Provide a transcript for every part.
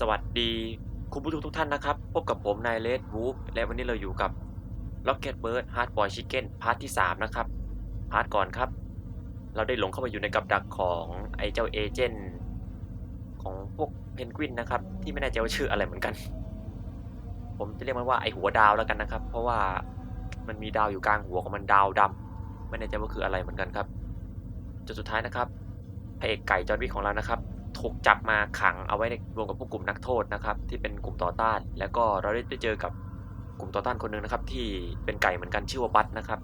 สวัสดีคุณผู้ชมทุกท่านนะครับ พบกับผมนายเลดวูฟและวันนี้เราอยู่กับ Rocket Bird Hard Boy Chicken พาร์ทที่ 3 นะครับ พาร์ทก่อนครับ เราได้หลงเข้ามาอยู่ในกับดักของไอ้เจ้าเอเจนต์ของพวกเพนกวินนะครับ ที่ไม่แน่ใจว่าชื่ออะไรเหมือนกัน ผมจะเรียกมันว่าไอหัวดาวแล้วกันนะครับ เพราะว่ามันมีดาวอยู่กลางหัวของมันดาวดำไม่แน่ใจว่าคืออะไรเหมือนกันครับจนสุดท้ายนะครับพระเอกไก่จอร์นวิกของเรานะครับ ถูกจับมาขังเอาไว้ในรวมกับพวกกลุ่มนักโทษนะครับ ที่เป็นกลุ่มต่อต้าน แล้วก็เราได้ไปเจอกับกลุ่มต่อต้านคนหนึ่งนะครับ ที่เป็นไก่เหมือนกันชื่อว่าบัตนะครับ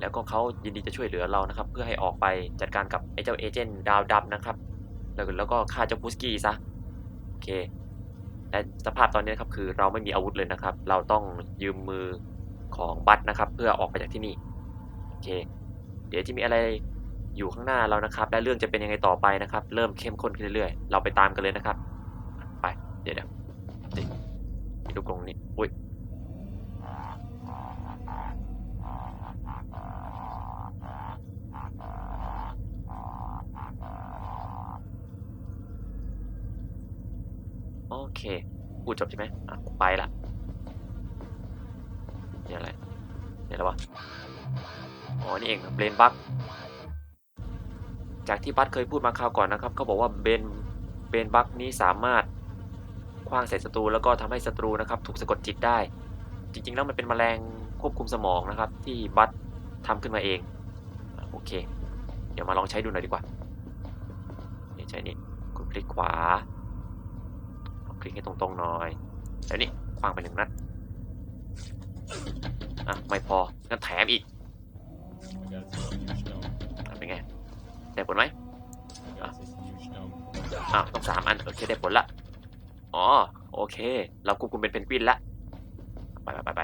แล้วก็เขายินดีจะช่วยเหลือเรานะครับ เพื่อให้ออกไปจัดการกับไอ้เจ้าเอเจนต์ดาวดำนะครับ แล้วก็แล้วก็ฆ่าเจ้าพุสกี้ซะโอเคและสภาพตอนนี้นครับคือเราไม่มีอาวุธเลยนะครับ เราต้องยืมมือของบัตนะครับ เพื่อออกไปจากที่นี่โอเค เดี๋ยวที่มีอะไร อยู่ข้างหน้าเรานะครับ และเรื่องจะเป็นยังไงต่อไปนะครับ เริ่มเข้มข้นขึ้นเรื่อยๆ เราไปตามกันเลยนะครับ ไป เดี๋ยวเดี๋ยวติมีลูกรงนี้ อุ้ยโอเค พูดจบใช่ไหมอะกูไปละนี่อะไร เนี่อะไรววะ อ๋อ นี่เองเบรนบัก จากที่บัตเคยพูดมาคราวก่อนนะครับเขาบอกว่าเบนเบนบักนี้สามารถคว้างใส่ศัตรูแล้วก็ทำให้ศัตรูนะครับ ถูกสะกดจิตได้ จริง ๆ แล้วมันเป็นแมลงควบคุมสมองนะครับ ที่บัตทำขึ้นมาเองโอเค เดี๋ยวมาลองใช้ดูหน่อยดีกว่าเนี่ใช้นี่กดคลิกขวาเอาคลิกให้ตรงๆหน่อยแล้วนี่คว้างไปหนึ่งนัดอะไม่พองั้นแถมอีก ได้ผลไหมอ้าวต้องสามอันโอเคได้ผลละ อ๋อ โอเค เราควบคุมเป็นเพนกวินละ ไปไปไป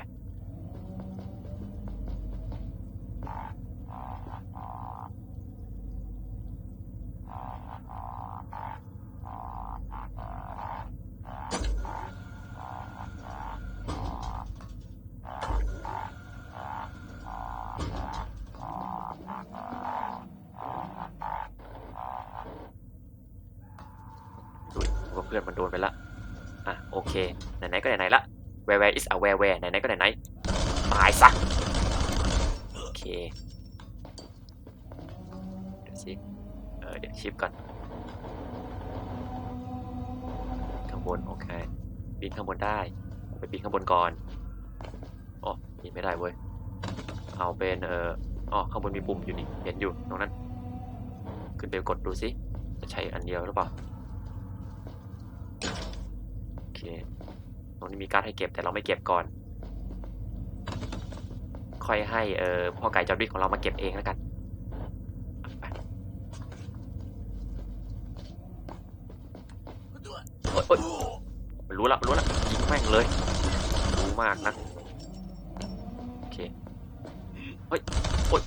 เพื่อนมันโดนไปละ อะโอเค ไหนๆก็ไหนๆละ where where is a where where ไหนๆก็ไหนๆตายซะ โอเค เดี๋ยวสิเออเดี๋ยวชิปก่อน ข้างบน โอเคปีนข้างบนได้ ไปปีนข้างบนก่อนอ๋อปีนไม่ได้เว้ย เอาเป็นเอออ๋อข้างบนมีปุ่มอยู่นี่ เห็นอยู่ตรงนั้น ขึ้นไปกดดูสิ จะใช้อันเดียวหรือเปล่า ตรงนี้มีการ์ดให้เก็บแต่เราไม่เก็บก่อน ค่อยให้เอ่อพ่อไก่จอร์ดิกของเรามาเก็บเองแล้วกันรู้ละรู้ละยิงแม่งเลยรู้มากนะโอเคเฮ้ยโอ๊ย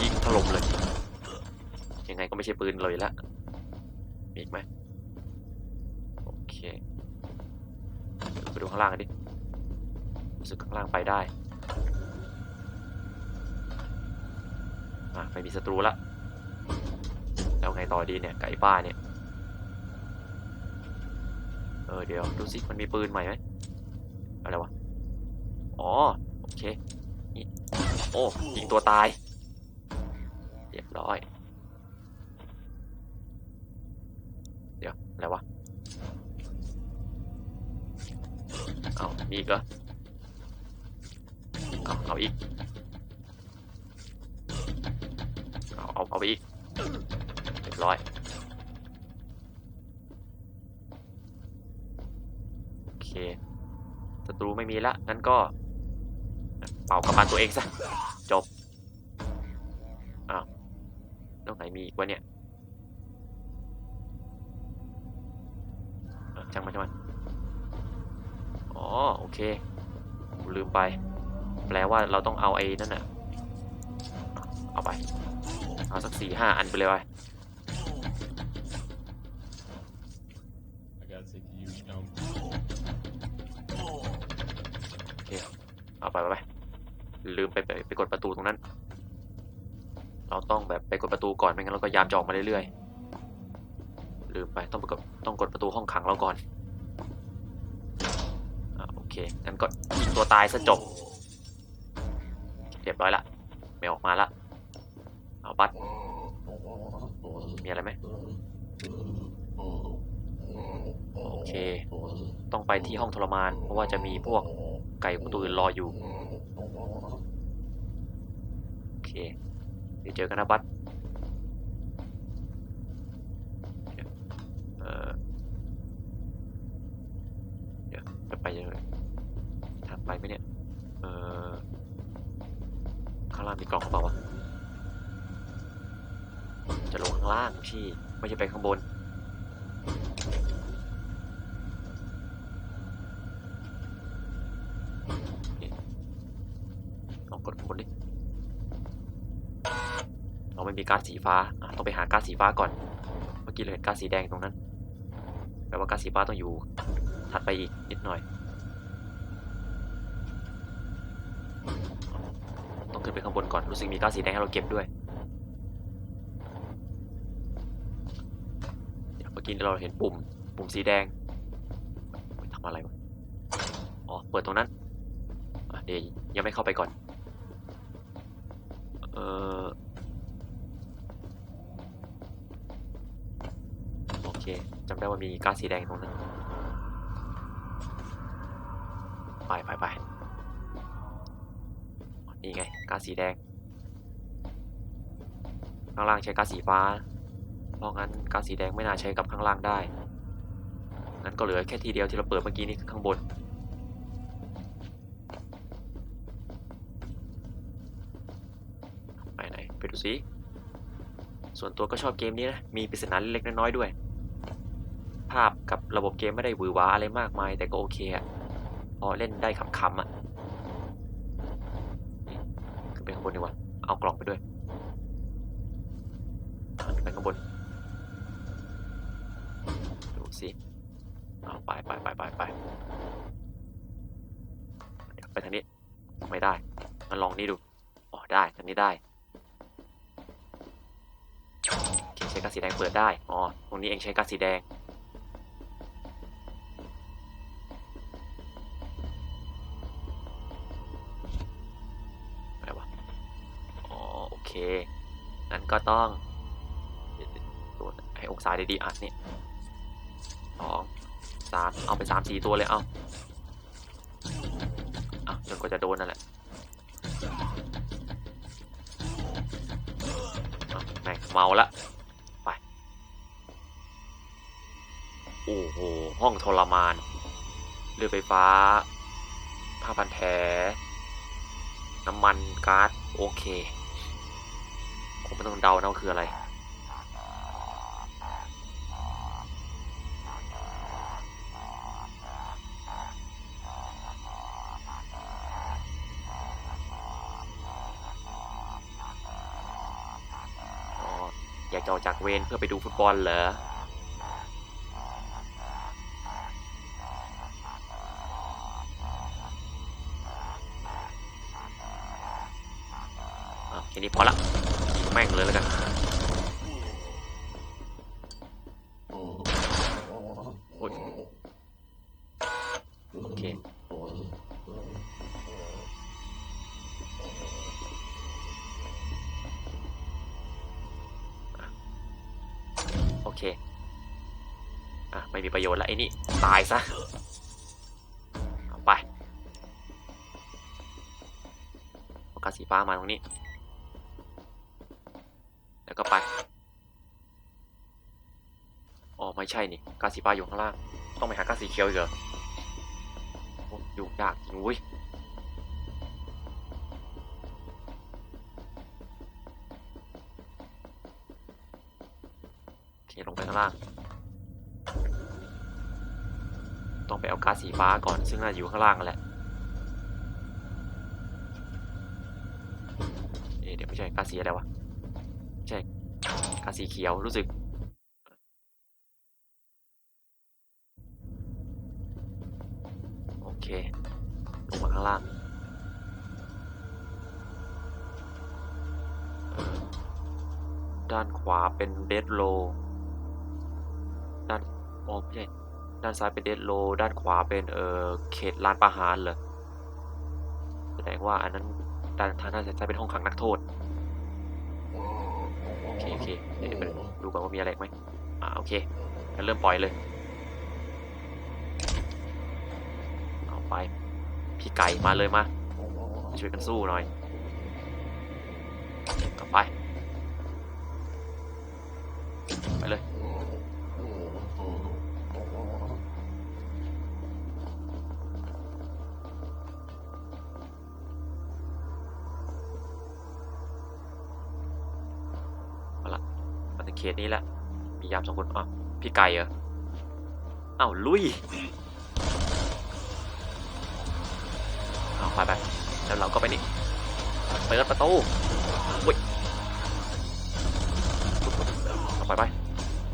ยิงถล่มเลยยังไงก็ไม่ใช่ปืนเลยละมีอีกไหม โอเคไปดู ข้างล่างกันดิรู้สึกข้างล่างไปได้อะไม่มีศัตรูละแล้วไงต่อดีเนี่ยไก่บ้าเนี่ย เออเดี๋ยวดูสิมันมีปืนใหม่ไหมอะไรวะ อ๋อ โอเคนี่โอ้ยิงตัวตายเรียบร้อย เดี๋ยว อะไรวะ เอามีอีกเหรอเอาเอาอีกเอาเอาเอาไปอีกเรียบร้อยโอเคศัตรูไม่มีละงั้นก็เป่ากำบันตัวเองซะจบอ้าวตรงไหนมีอีกวะเนี่ยเออช่างมันช่างมัน อ๋อโอเคลืมไป แปลว่าเราต้องเอาไอ้นั่นน่ะ เอาไป เอาสักสี่ห้าอันไปเลยไป I gotta take the huge dome. เอาไปไปไปลืมไปไปไปกดประตูตรงนั้น เราต้องแบบไปกดประตูก่อนไม่งั้นเราก็ยามจะออกมาเรื่อยๆลืมไปต้องกดต้องกดประตูห้องขังเราก่อนอ่าโอ เคงั้นก็ยิงตัวตายซะจบ เรียบร้อยละไม่ออกมาละ เอาบัตรมีอะไรไหมโอเค ต้องไปที่ห้องทรมาน เพราะว่าจะมีพวกไก่ประตูอื่นรออยู่ โอเค เดี๋ยวเจอกันนะบัตรเออเดี๋ยวจะไปยังไง ไปไหมเนี่ย เออข้างล่างมีกล่องหรือเปล่าวะจะลงข้างล่างพี่ไม่ใช่ไปข้างบน ลองกดข้างบนดิ เราไม่มีการ์สีฟ้าต้องไปหาการ์สีฟ้าก่อน เมื่อกี้เราเห็นการ์สีแดงตรงนั้น แปลว่าการ์สีฟ้าต้องอยู่ถัดไปอีกนิดหน่อย ต้องขึ้นไปข้างบนก่อนรู้สึกมีก้าร์ดสีแดงให้เราเก็บด้วยเดี๋ยวเมื่อกี้เราเห็นปุ่ม ปุ่มสีแดงทำอะไรวะอ๋อเปิดตรงนั้นเดี๋ยวยังไม่เข้าไปก่อนเออโอเคจำได้ว่ามีก๊าซสีแดงตรงนั้น ไปไปไป นี่ไงกาสีแดง ข้างล่างใช้กาสีฟ้า เพราะงั้นกาสีแดงไม่น่าใช้กับข้างล่างได้ งั้นก็เหลือแค่ทีเดียวที่เราเปิดเมื่อกี้นี้คือข้างบน ไปไหน ไปดูสิส่วนตัวก็ชอบเกมนี้นะ มีปริศนาเล็กๆน้อยๆด้วย ภาพกับระบบเกมไม่ได้หวือหวาอะไรมากมาย แต่ก็โอเคอะพอเล่นได้ขำๆอะนี่ขึ้นไปข้างบนดีกว่า เอากล่องไปด้วยขึ้นไปข้างบน ดูสิ เอาไปไปไปไปไปเดี๋ยวไปทางนี้ ไม่ได้ มาลองนี่ดู อ๋อได้ทางนี้ได้โอ เปิดได้ อ๋อ ตรงนี้เองใช้กาสีแดง อะไรวะ อ๋อ โอเค งั้นก็ต้องตัวให้องศาดีๆอะนี่สองสามเอาไปสามสี่ตัวเลย เอาเอาจนกว่าจะโดนนั่นแหละอะแม่งเมาละ โอ้โห ห้องทรมาน เรือไฟฟ้า ผ้าพันแผลน้ำมันก๊าซโอเคคงไม่ต้องเดานะว่าคืออะไรอ๋ออยากจะออกจากเวรเพื่อไปดูฟุตบอลเหรอ แค่นี้พอละยิงแม่งเลยแล้วกันโอเคโอเค อะ ไม่มีประโยชน์ละไอ้นี่ ตายซะเอาไปเอากาสีฟ้ามาตรงนี้ อ๋อไม่ใช่นี่กาสีฟ้าอยู่ข้างล่าง ต้องไปหากาสีเขียวอีกเหรออยุ่ยากจริงอุ้ยโอเคลงไปข้างล่าง ต้องไปเอาก๊าซสีฟ้าก่อนซึ่งน่าอยู่ข้างล่างแหละเอ๊ะเดี๋ยวไม่ใช่ก๊าซสีอะไรวะไม่ใช่ก๊าซสีเขียวรู้สึก ลงมาข้างล่างด้านขวาเป็นเดดโลอ๋อไม่ใช่ด้านซ้ายเป็นเดดโล ด้านขวาเป็นเอ่อเขตลานประหารเหรอ แสดงว่าอันนั้นด้านทางด้านซ้ายเป็นห้องขังนักโทษ โอเคโอเคเดี๋ยวไปดูก่อนว่ามีอะไรไหมอ่าโอเคงั้นเริ่มปล่อยเลย เอาไป พี่ไก่มาเลยมาช่วยกันสู้หน่อยกลับไป ไปเลยเอาละมาถึงเขตนี้แล้วมียามสองคนอ้าวพี่ไก่เหรออ้าวลุย ไปไปแล้วเราก็ไปนี่เปิดประตูอุ้ยเอาไปไป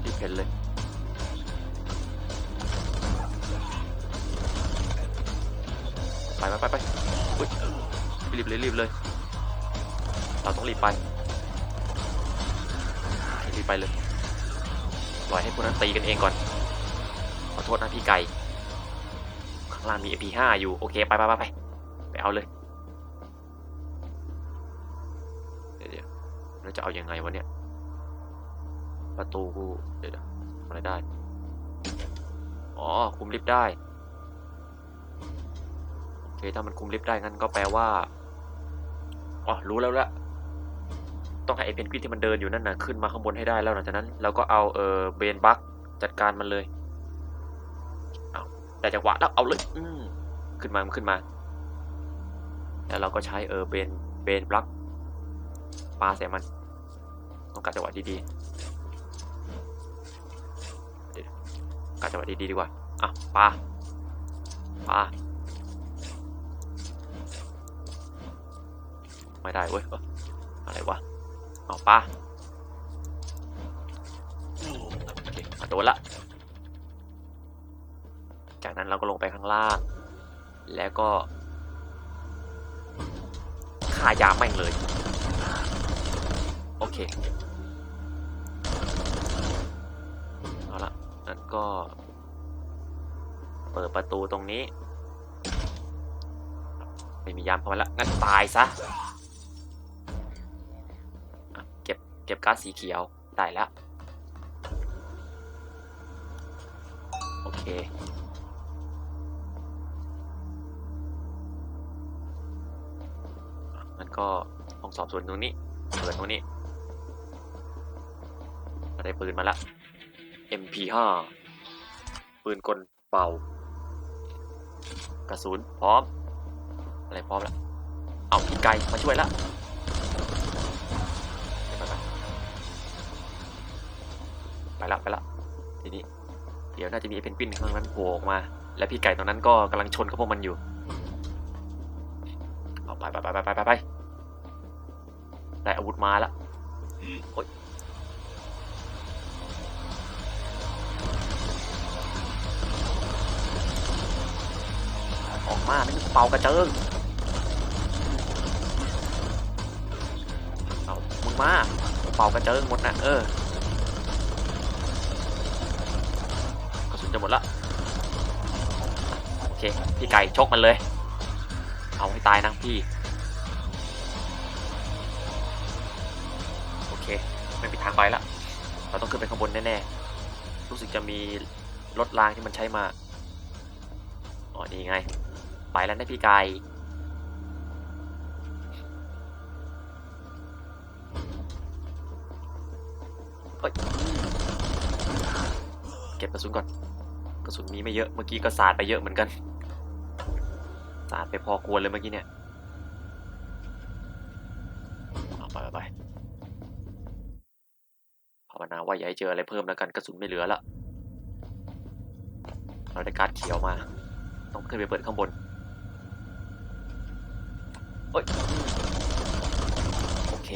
รีบเห็นเลยไปไปไปไปอุ้ยรีบเลยรีบเลย เราต้องรีบไปรีบไปเลยปล่อยให้พวกนั้นตีกันเองก่อนขอโทษนะพี่ไก่ข้างล่างมี AP5 อยู่ โอเค ไปไปไปไป เอาเลย เดี๋ยวเราจะเอาอยังไงวะเนี่ย ประตูกูเดี๋ยวเดี๋ยวทำอะไรได้ อ๋อ คุมลิฟต์ได้ โอเค ถ้ามันคุมลิฟต์ได้งั้นก็แปลว่า อ๋อ รู้แล้วละต้องให้ไอเพนกวินที่มันเดินอยู่นั่นนะขึ้นมาข้างบนให้ได้แล้วหลังจากนั้นเราก็เอาเออเบนบักจัดการมันเลย เอาแต่จังหวะแล้วเอาเลย อืมขึ้นมา มันขึ้นมา แล้วเราก็ใช้เออเบนเบนบลักปลาใส่มันต้องการจังหวะดีๆการจังหวะดีๆดีกว่าอะปลาปลาไม่ได้เว้ยอะไรวะเอาปะโอเคมาโดนละ จากนั้นเราก็ลงไปข้างล่าง แล้วก็ ฆ่ายาแม่งเลย โอเค เอาละนั้นก็ เปิดประตูตรงนี้ ไม่มียามเข้ามาแล้ว งั้นตายซะอะเก็บ เก็บก๊าซสีเขียว ได้แล้ว อะงั้นก็ห้องสอบสวนตรงนี้เปิดตรงนี้เราได้ปืนมาละ MP5 ปืนกลเป่ากระสุนพร้อม อะไรพร้อมแล้วเอาพี่ไก่มาช่วยละไปละไปละทีนี้ เดี๋ยวน่าจะมีไอ้เพนกวินข้างนั้นโผล่ออกมา และพี่ไก่ตรงนั้นก็กำลังชนกับพวกมันอยู่เอา ไปไปไปไปไปไปไปได้อาวุธมาแล้วโอ๊ยออกมาไม่ต้องเป่ากระเจิงเอามึงมาเป่ากระเจิงหมดนะเออกระสุนจะหมดละโอเค พี่ไก่ชกมันเลย เอาให้ตายนะพี่ โอเค ไม่มีทางไปละเราต้องขึ้นไปข้างบนแน่ๆ รู้สึกจะมีรถรางที่มันใช้มา อ๋อ นี่ไง ไปแล้วนะพี่ก่เฮ้ยเก็บกระสุนก่อน กระสุนมีไม่เยอะ เมื่อกี้ก็สาดไปเยอะเหมือนกัน สาดไปพอควรเลยเมื่อกี้เนี่ยเอาไปไปไปภาวนาว่าอย่าให้เจออะไรเพิ่มแล้วกันกระสุนไม่เหลือละเราได้การ์ดเขียวมา ต้องขึ้นไปเปิดข้างบนเอ้ยโอเค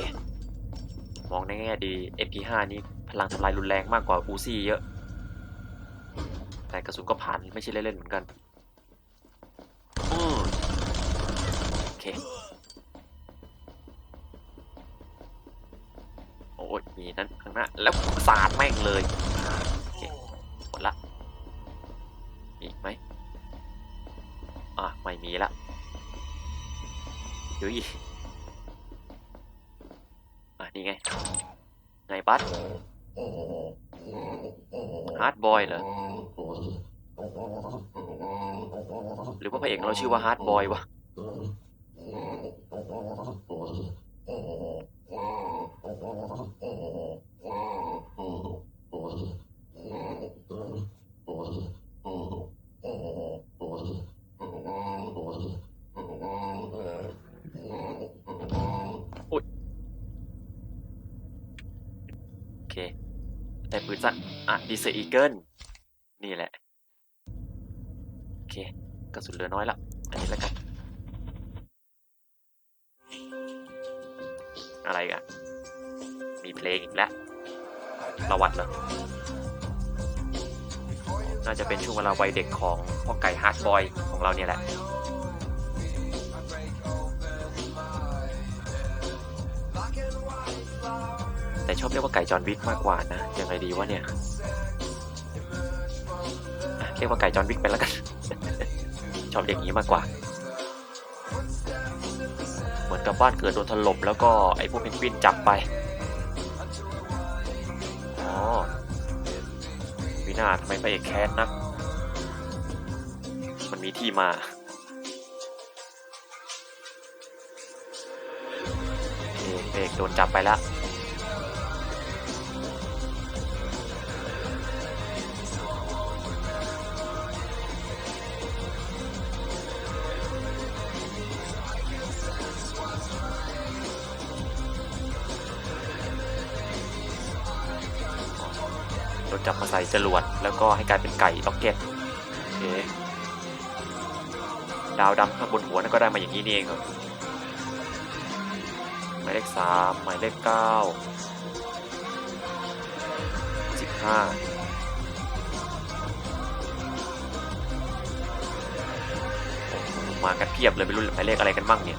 มองในแง่ดี MP5 นี้พลังทำลายรุนแรงมากกว่าอูซี่เยอะ แต่กระสุนก็ผ่านไม่ใช่เล่นๆเหมือนกัน แล้วสาดแม่งเลยโอเคหมดละมีอีกไหมอะไม่มีละยุยอะนี่ไงไงบัสฮาร์ดบอยเหรอหรือว่าพระเอกเราชื่อว่าฮาร์ดบอยวะ โอเค แต่ปืนสั้น ดีเซอีเกิลนี่แหละ โอเคกระสุนเหลือน้อยละ อันนี้แล้วกัน อะไรกันมีเพลงอีกแล้วประวัติเหรอน่าจะเป็นช่วงเวลาวัยเด็กของพ่อไก่ฮาร์ดบอยของเราเนี่ยแหละแต่ชอบเรียกว่าไก่จอห์นวิกมากกว่านะ ยังไงดีวะเนี่ย รียกว่าไก่จอนวิกไปแล้วกัน ชอบอย่างนี้มากกว่า เหมือนกับบ้านเกิดโดนถล่มแล้วก็ไอ้พวกเพนกวินจับไปอ๋อวินาทำไมพระเอกแค้นนัก มันมีที่มาโอเคพระเอกโดนจับไปแล้ว โดนจับมาใส่จรวด แล้วก็ให้กลายเป็นไก่ล็อกเก็ตโอเคดาวดำข้างบนหัวนั่นก็ได้มาอย่างนี้นี่เองเหรอหมายเลขสามหมายเลขเก้าสิบห้ามากันเพียบเลยไม่รู้หมายเลขอะไรกันบ้างเนี่ย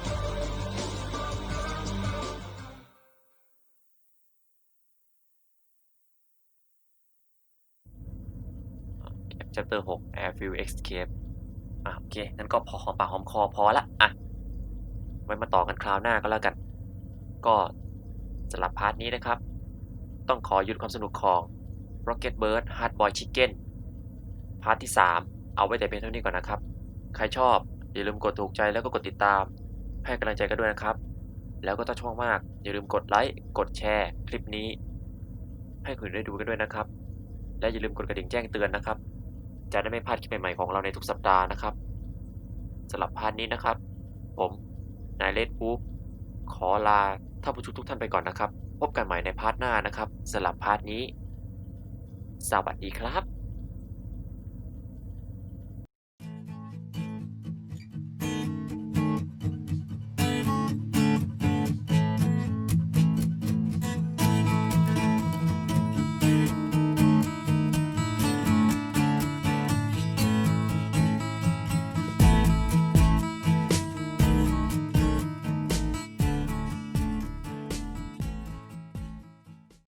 chapter 6 airfield escape อะโอเคงั้นก็พอหอมปากหอมคอพอละอะ ไว้มาต่อกันคราวหน้าก็แล้วกัน ก็สำหรับพาร์ทนี้นะครับ ต้องขอหยุดความสนุกของ Rocket Bird Hard Boy Chicken พาร์ทที่ 3 เอาไว้แต่เพียงเท่านี้ก่อนนะครับ ใครชอบ อย่าลืมกดถูกใจแล้วก็กดติดตาม ให้กำลังใจกันด้วยนะครับ แล้วก็ถ้าชอบมาก อย่าลืมกดไลค์กดแชร์ คลิปนี้ ให้คนอื่นได้ดูกันด้วยนะครับ และอย่าลืมกดกระดิ่งแจ้งเตือนนะครับ จะได้ไม่พลาดคลิปใหม่ๆของเราในทุกสัปดาห์นะครับสำหรับพาร์ทนี้นะครับ ผมนายเลดบุ๊กขอลาท่านผู้ชมทุกท่านไปก่อนนะครับ พบกันใหม่ในพาร์ทหน้านะครับสำหรับพาร์ทนี้ สวัสดีครับ